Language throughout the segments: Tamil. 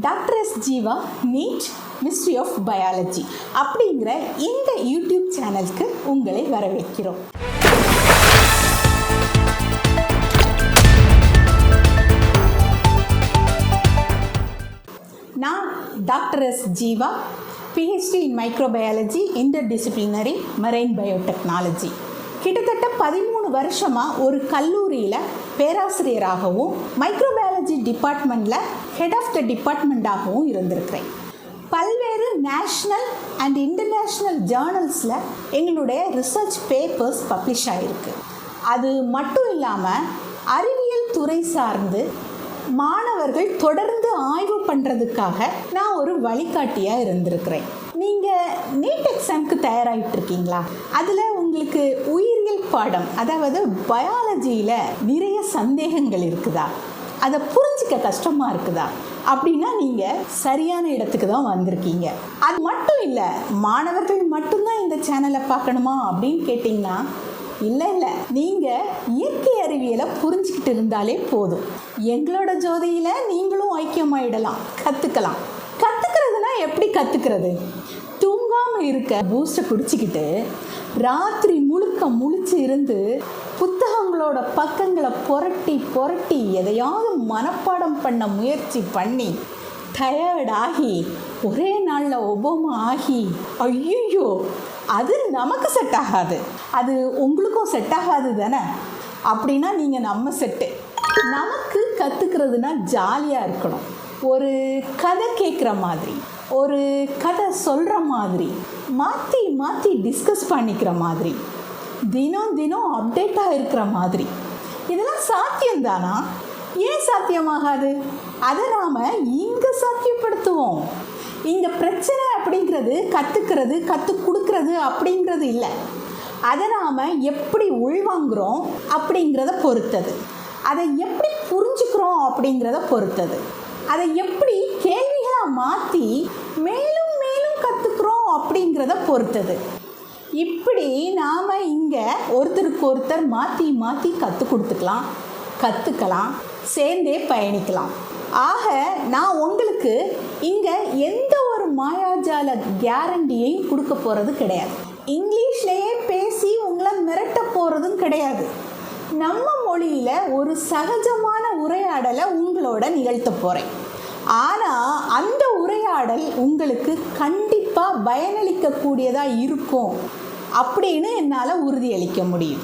Doctor S Jeeva NEET mystery of biology அப்படிங்கிற இந்த யூடியூப் சேனலுக்கு உங்களை வரவேற்கிறோம். நான் doctor S Jeeva PhD in microbiology interdisciplinary marine biotechnology கிட்டத்தட்ட பதிமூணு வருஷமாக ஒரு கல்லூரியில் பேராசிரியராகவும் மைக்ரோபயாலஜி டிபார்ட்மெண்ட்டில் ஹெட் ஆஃப் த டிபார்ட்மெண்ட்டாகவும் இருந்திருக்கிறேன். பல்வேறு நேஷ்னல் அண்ட் இன்டர்நேஷ்னல் ஜேர்னல்ஸில் எங்களுடைய ரிசர்ச் பேப்பர்ஸ் பப்ளிஷ் ஆகிருக்கு அது மட்டும் இல்லாமல் அறிவியல் துறை சார்ந்து மாணவர்கள் தொடர்ந்து ஆய்வு பண்ணுறதுக்காக நான் ஒரு வழிகாட்டியாக இருந்திருக்கிறேன். நீங்கள் நீட் எக்ஸாமுக்கு தயாராகிட்டு இருக்கீங்களா? அதில் உங்களுக்கு உயிரியல் பாடம் அதாவது பயாலஜியில் நிறைய சந்தேகங்கள் இருக்குதா? அதை புரிஞ்சிக்க கஷ்டமாக இருக்குதா? அப்படின்னா நீங்கள் சரியான இடத்துக்கு தான் வந்திருக்கீங்க. அது மட்டும் இல்லை மாணவர்கள் மட்டும்தான் இந்த சேனலை பார்க்கணுமா அப்படின்னு கேட்டிங்கன்னா இல்லை இல்லை. நீங்கள் இயற்கை அறிவியலை புரிஞ்சுக்கிட்டு இருந்தாலே போதும். எங்களோட ஜோதியில் நீங்களும் ஐக்கியமாயிடலாம். கற்றுக்கலாம் கற்றுக்கிறதுனா எப்படி கற்றுக்கிறது தூங்காமல் இருக்க பூஸ்டை குடிச்சிக்கிட்டு ராத்திரி முழுக்க முழிச்சு இருந்து புத்தகங்களோட பக்கங்களை புரட்டி புரட்டி எதையாவது மனப்பாடம் பண்ண முயற்சி பண்ணி டயர்டாகி ஒரே நாளில் ஒபாமா ஆகி ஐயோ அது நமக்கு செட் ஆகாது. அது உங்களுக்கும் செட் ஆகாது தானே? அப்படின்னா நீங்கள் நம்ம செட்டு நமக்கு கற்றுக்கிறதுனா ஜாலியாக இருக்கணும். ஒரு கதை கேட்குற மாதிரி ஒரு கதை சொல்கிற மாதிரி மாற்றி மாற்றி டிஸ்கஸ் பண்ணிக்கிற மாதிரி தினம் தினம் அப்டேட்டாக இருக்கிற மாதிரி. இதெல்லாம் சாத்தியம்தானா? ஏன் சாத்தியமாகாது? அதை நாம் இங்கே சாத்தியப்படுத்துவோம். இங்கே பிரச்சனை அப்படிங்கிறது கற்றுக்கிறது கற்றுக் கொடுக்கறது அப்படிங்கிறது இல்லை. அதை நாம் எப்படி உள்வாங்குகிறோம் அப்படிங்கிறத பொறுத்தது. அதை எப்படி புரிஞ்சுக்கிறோம் அப்படிங்கிறத பொறுத்தது. அதை எப்படி கேள்விகளாக மாற்றி மேலும் மேலும் கற்றுக்குறோம் அப்படிங்கிறத பொறுத்தது. இப்படி நாம் இங்கே ஒருத்தருக்கு ஒருத்தர் மாற்றி மாற்றி கற்றுக் கொடுத்துக்கலாம் கற்றுக்கலாம் சேர்ந்தே பயணிக்கலாம். ஆக நான் உங்களுக்கு இங்கே எந்த ஒரு மாயாஜால கேரண்டியையும் கொடுக்க போகிறது கிடையாது. இங்கிலீஷ்லேயே பேசி உங்களை மிரட்ட போகிறதும் கிடையாது. நம்ம மொழியில் ஒரு சகஜமான உரையாடலை உங்களோட நிகழ்த்த போகிறேன் ஆனால் அந்த உரையாடல் உங்களுக்கு கண்டிப்பாக பயனளிக்கக்கூடியதாக இருக்கும் அப்படின்னு என்னால் உறுதியளிக்க முடியும்.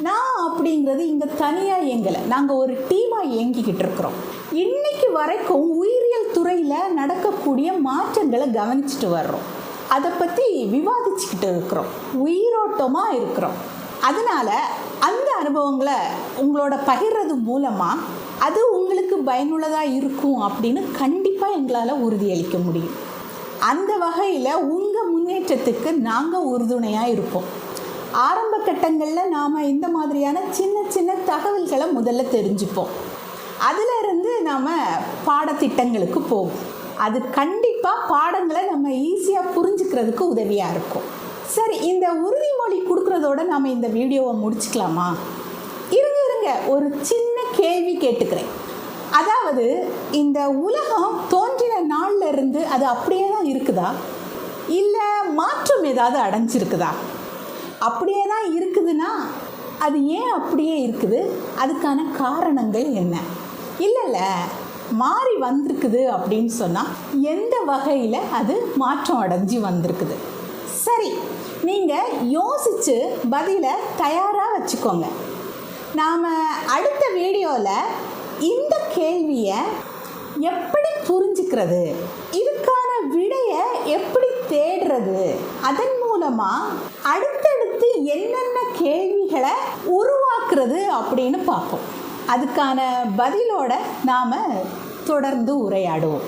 நான் அப்படிங்கிறது இங்கே தனியாக இயங்கலை. நாங்கள் ஒரு டீமாக இயங்கிக்கிட்டு இருக்கிறோம். இன்னைக்கு வரைக்கும் உயிரியல் துறையில் நடக்கக்கூடிய மாற்றங்களை கவனிச்சுட்டு வர்றோம். அதை பற்றி விவாதிச்சுக்கிட்டு இருக்கிறோம். உயிரோட்டமாக இருக்கிறோம். அதனால் அந்த அனுபவங்களை உங்களோட பகிர்றது மூலமாக அது உங்களுக்கு பயனுள்ளதாக இருக்கும் அப்படின்னு கண்டிப்பாக எங்களால் உறுதியளிக்க முடியும். அந்த வகையில் உங்கள் முன்னேற்றத்துக்கு நாங்கள் உறுதுணையாக இருப்போம். ஆரம்ப கட்டங்களில் நாம் இந்த மாதிரியான சின்ன சின்ன தகவல்களை முதல்ல தெரிஞ்சுப்போம். அதிலிருந்து நாம் பாடத்திட்டங்களுக்கு போவோம். அது கண்டிப்பாக பாடங்களை நம்ம ஈஸியாக புரிஞ்சுக்கிறதுக்கு உதவியாக இருக்கும். சரி இந்த உறுதிமொழி கொடுக்குறதோட நாம் இந்த வீடியோவை முடிச்சுக்கலாமா? இருங்க இருங்க. ஒரு சின்ன கேள்வி கேட்டுக்கிறேன். அதாவது இந்த உலகம் தோன்றின நாள்ல இருந்து அது அப்படியே தான் இருக்குதா? இல்லை மாற்றம் ஏதாவது அடைஞ்சிருக்குதா? அப்படியே தான் இருக்குதுன்னா அது ஏன் அப்படியே இருக்குது? அதுக்கான காரணங்கள் என்ன? இல்லைல்ல மாறி வந்திருக்குது அப்படின்னு சொன்னால் எந்த வகையில் அது மாற்றம் அடைஞ்சு வந்திருக்குது? சரி நீங்கள் யோசித்து பதிலை தயாராக வச்சுக்கோங்க. நாம் அடுத்த வீடியோவில் இந்த கேள்வியை எப்படி புரிஞ்சுக்கிறது? இதுக்கான விடையை எப்படி தேடுறது? அதன் மூலமாக அடுத்தடுத்து என்னென்ன கேள்விகளை உருவாக்குறது அப்படின்னு பார்ப்போம். அதுக்கான பதிலோட நாம் தொடர்ந்து உரையாடுவோம்.